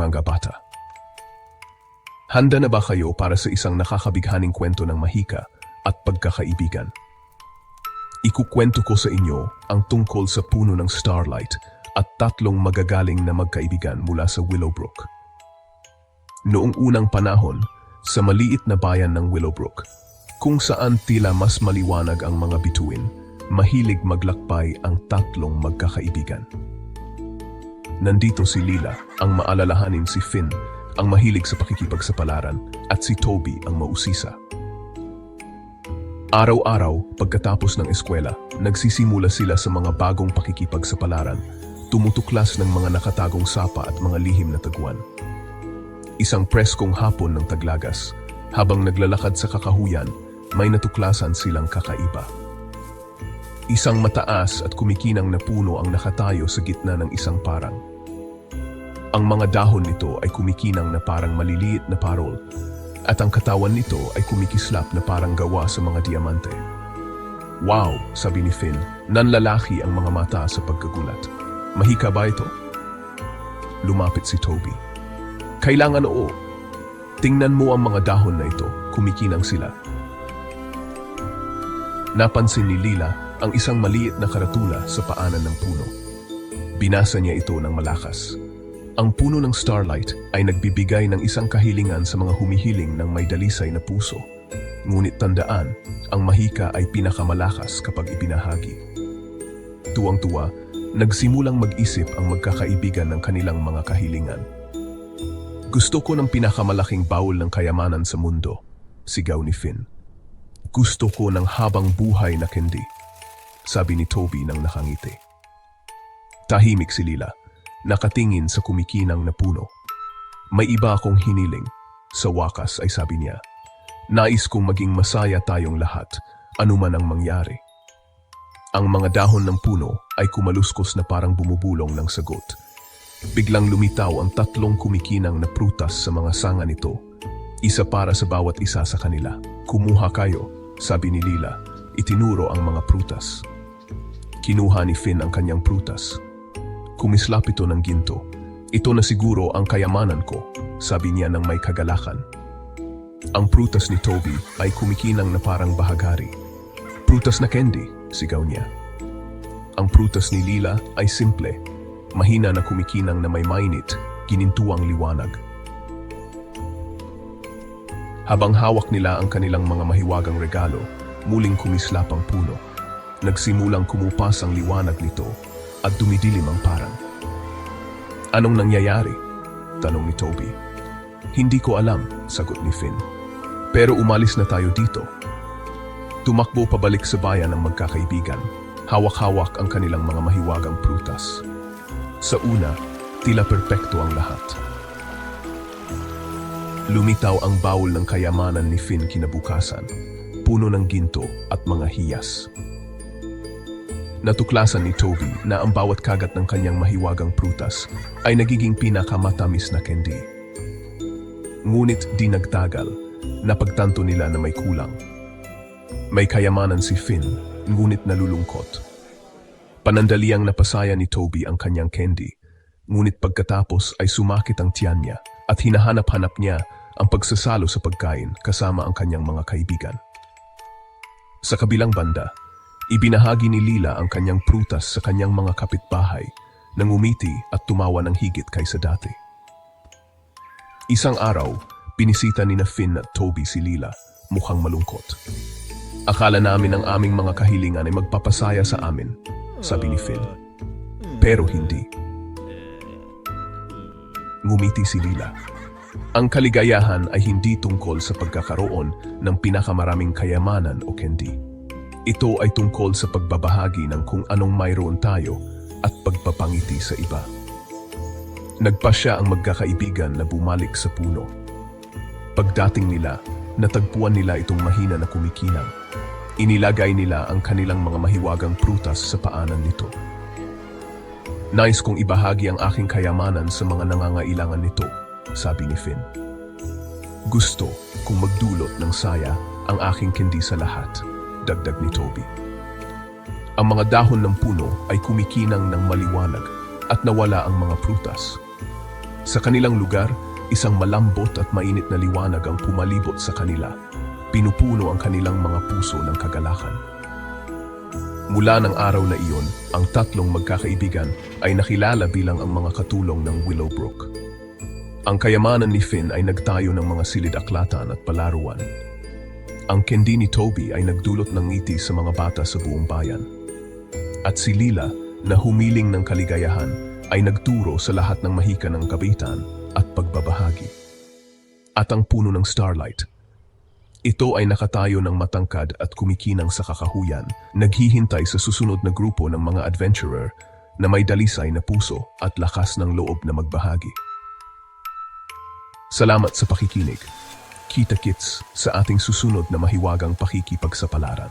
Mga bata. Handa na ba kayo para sa isang nakakabighaning kwento ng mahika at pagkakaibigan? Ikukwento ko sa inyo ang tungkol sa puno ng Starlight at tatlong magagaling na magkaibigan mula sa Willowbrook. Noong unang panahon, sa maliit na bayan ng Willowbrook, kung saan tila mas maliwanag ang mga bituin, mahilig maglakbay ang tatlong magkakaibigan. Nandito si Lila, ang maalalahanin si Finn, ang mahilig sa pakikipagsapalaran, at si Toby ang mausisa. Araw-araw, pagkatapos ng eskwela, nagsisimula sila sa mga bagong pakikipagsapalaran, tumutuklas ng mga nakatagong sapa at mga lihim na tagwan. Isang preskong hapon ng taglagas, habang naglalakad sa kakahuyan, may natuklasan silang kakaiba. Isang mataas at kumikinang na puno ang nakatayo sa gitna ng isang parang. Ang mga dahon nito ay kumikinang na parang maliliit na parol at ang katawan nito ay kumikislap na parang gawa sa mga diamante. Wow, sabi ni Finn, nanlalaki ang mga mata sa pagkagulat. Mahika ba ito? Lumapit si Toby. Kailangan oo. Tingnan mo ang mga dahon na ito, kumikinang sila. Napansin ni Lila ang isang maliit na karatula sa paanan ng puno. Binasa niya ito ng malakas. Ang puno ng starlight ay nagbibigay ng isang kahilingan sa mga humihiling ng may dalisay na puso. Ngunit tandaan, ang mahika ay pinakamalakas kapag ibinahagi. Tuwang-tuwa, nagsimulang mag-isip ang magkakaibigan ng kanilang mga kahilingan. Gusto ko ng pinakamalaking bawol ng kayamanan sa mundo, sigaw ni Finn. Gusto ko ng habang buhay na candy, sabi ni Toby nang nakangiti. Tahimik si Lila, nakatingin sa kumikinang na puno. May iba akong hiniling, sa wakas ay sabi niya. Nais kong maging masaya tayong lahat, anuman ang mangyari. Ang mga dahon ng puno ay kumaluskos na parang bumubulong ng sagot. Biglang lumitaw ang tatlong kumikinang na prutas sa mga sanga nito. Isa para sa bawat isa sa kanila. Kumuha kayo, sabi ni Lila. Itinuro ang mga prutas. Kinuha ni Finn ang kanyang prutas. Kumislap ito ng ginto. Ito na siguro ang kayamanan ko, sabi niya ng may kagalakan. Ang prutas ni Toby ay kumikinang na parang bahagari. Prutas na candy, sigaw niya. Ang prutas ni Lila ay simple, mahina na kumikinang na may mainit, ginintuang liwanag. Habang hawak nila ang kanilang mga mahiwagang regalo, muling kumislap ang puno. Nagsimulang kumupas ang liwanag nito at dumidilim ang parang. Anong nangyayari? Tanong ni Toby. Hindi ko alam, sagot ni Finn. Pero umalis na tayo dito. Tumakbo pabalik sa bayan ng magkakaibigan. Hawak-hawak ang kanilang mga mahiwagang prutas. Sa una, tila perpekto ang lahat. Lumitaw ang bawol ng kayamanan ni Finn kinabukasan, puno ng ginto at mga hiyas. Natuklasan ni Toby na ang bawat kagat ng kanyang mahiwagang prutas ay nagiging pinakamatamis na candy. Ngunit di nagtagal, napagtanto nila na may kulang. May kayamanan si Finn, ngunit nalulungkot. Panandaliang napasaya ni Toby ang kanyang candy, ngunit pagkatapos ay sumakit ang tiyan niya at hinahanap-hanap niya ang pagsasalo sa pagkain kasama ang kanyang mga kaibigan. Sa kabilang banda, ibinahagi ni Lila ang kanyang prutas sa kanyang mga kapitbahay nang umiti at tumawa ng higit kaysa dati. Isang araw, pinisita ni na Finn at Toby si Lila, mukhang malungkot. Akala namin ang aming mga kahilingan ay magpapasaya sa amin, sabi ni Finn. Pero hindi. Ngumiti si Lila. Ang kaligayahan ay hindi tungkol sa pagkakaroon ng pinakamaraming kayamanan o candy. Ito ay tungkol sa pagbabahagi ng kung anong mayroon tayo at pagpapangiti sa iba. Nagpa siya ang magkakaibigan na bumalik sa puno. Pagdating nila, natagpuan nila itong mahina na kumikinang. Inilagay nila ang kanilang mga mahiwagang prutas sa paanan nito. Nais kong ibahagi ang aking kayamanan sa mga nangangailangan nito, sabi ni Finn. Gusto kong magdulot ng saya ang aking kindi sa lahat, dagdag ni Toby. Ang mga dahon ng puno ay kumikinang ng maliwanag at nawala ang mga prutas. Sa kanilang lugar, isang malambot at mainit na liwanag ang pumalibot sa kanila. Pinupuno ang kanilang mga puso ng kagalakan. Mula ng araw na iyon, ang tatlong magkakaibigan ay nakilala bilang ang mga katulong ng Willowbrook. Ang kayamanan ni Finn ay nagtayo ng mga silid-aklatan at palaruan. Ang kendi ni Toby ay nagdulot ng ngiti sa mga bata sa buong bayan. At si Lila, na humiling ng kaligayahan, ay nagturo sa lahat ng mahika ng kabitan at pagbabahagi. At ang puno ng Starlight. Ito ay nakatayo ng matangkad at kumikinang sa kakahuyan, naghihintay sa susunod na grupo ng mga adventurer na may dalisay na puso at lakas ng loob na magbahagi. Salamat sa pakikinig. Kita-kits sa ating susunod na mahiwagang pakikipagsapalaran.